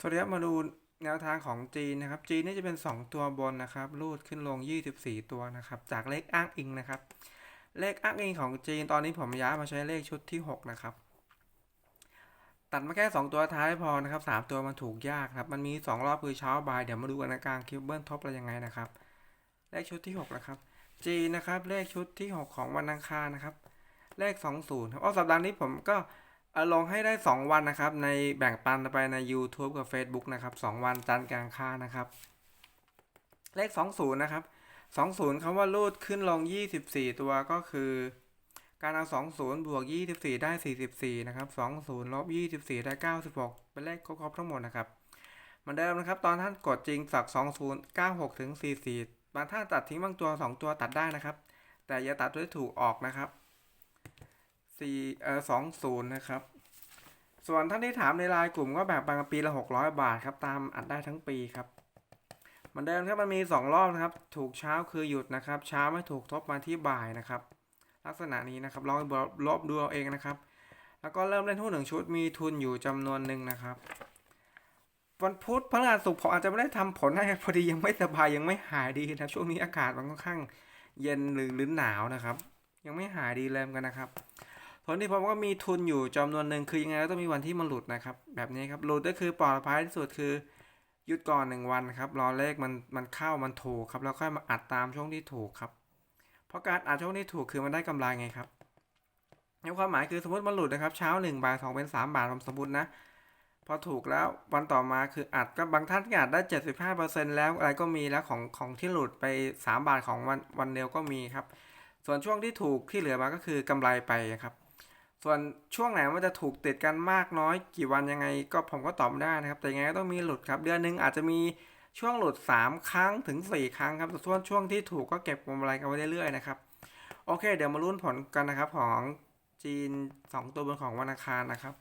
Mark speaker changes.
Speaker 1: สวัสดีครับมาดูแนวทางของจีนนะครับ จีนนี่จะเป็น 2 ตัวบนนะครับรูดขึ้นลง 24 ตัวนะครับ จากเลขอ้างอิงนะครับ เลขอ้างอิงของจีนตอนนี้ผมย้ายมาใช้เลขชุดที่ 6 นะครับ ตัดมาแค่ 2 ตัวท้ายพอนะครับ 3 ตัวมันถูกยากครับ มันมี 2 รอบคือเช้าบ่ายเดี๋ยวมาดูกันในกลางคิวเบิลทบอะไรยังไงนะครับ เลขชุดที่ 6 นะครับ จีนนะครับ เลขชุดที่ 6 ของวันอังคารนะครับ เลข 20ครับอ๋อสัปดาห์นี้ผมก็ ลงให้ได้ 2 วันนะครับ ในแบ่งปันไปใน YouTube กับ Facebook นะครับ 2 วันจันทร์กลางค่านะครับ เลข 20 นะครับ 20คำว่ารูดขึ้นลง 24 ตัวก็คือ การเอา 20 บวก 24 ได้ 44 นะครับ 20 ลบ 24 ได้ 96 เป็นเลขครบทั้งหมดนะครับเหมือนเดิมนะครับ ตอนท่านกดจริงสัก20 96 ถึง 44 บางท่านตัดทิ้งบางตัว 2 ตัวตัดได้นะครับ แต่อย่าตัดด้วยถูกออกนะครับ4เอ่อ20 นะครับ ส่วนท่านที่ถามในไลน์กลุ่มก็แบบบางปีละ 600 บาทครับ ตามอัดได้ทั้งปีครับเหมือนเดิมครับมันมี 2 รอบนะครับ ถูกเช้าคือหยุดนะครับ เช้าไม่ถูกทบมาที่บ่ายนะครับ ลักษณะนี้นะครับลองลบดูเอาเองนะครับ แล้วก็เริ่มเล่นหุ้นหนึ่งชุดมีทุนอยู่จำนวนหนึ่งนะครับ วันพุธพฤหัสศุกร์ผมอาจจะไม่ได้ทำผลให้พอดียังไม่สบายยังไม่หายดีนะช่วงนี้อากาศมันค่อนข้าง เย็นหรือหรือหนาวนะครับ ยังไม่หายดีเลยเหมือนกันนะครับ ผลที่ผมก็มีทุนอยู่จำนวนหนึ่งคือยังไงก็ต้องมีวันที่มันหลุดนะครับ แบบนี้ครับหลุดก็คือปลอดภัยที่สุดคือหยุดก่อนหนึ่งวันครับรอเลขมันมันเข้ามันถูกครับแล้วค่อยมาอัดตามช่วงที่ถูกครับ เพราะการอัดช่วงที่ถูกคือมันได้กำไรไงครับในความหมายคือสมมติมันหลุดนะครับเช้าหนึ่งบ่ายสองเป็นสามบาทผมสมมตินะพอถูกแล้ววันต่อมาคืออัดก็บางท่านก็อัดได้เจ็ดสิบห้าเปอร์เซ็นแล้วอะไรก็มีแล้วของของที่หลุดไปสามบาทของวันวันเดียวก็มีครับ ส่วนช่วงที่ถูกที่เหลือมาก็คือกำไรไปครับ ส่วนช่วงไหนมันจะถูกติดกันมากน้อย กี่วันยังไงก็ผมก็ตอบไม่ได้นะครับ แต่ยังไงก็ต้องมีหลุดครับ เดือนหนึ่งอาจจะมีช่วงหลุด 3 ครั้งถึง 4 ครั้งครับส่วนช่วงที่ถูกก็เก็บกำไรกันไว้เรื่อยๆนะครับโอเค เดี๋ยวมาลุ้นผลกันนะครับของจีน 2 ตัวบนของวันอังคารนะครับ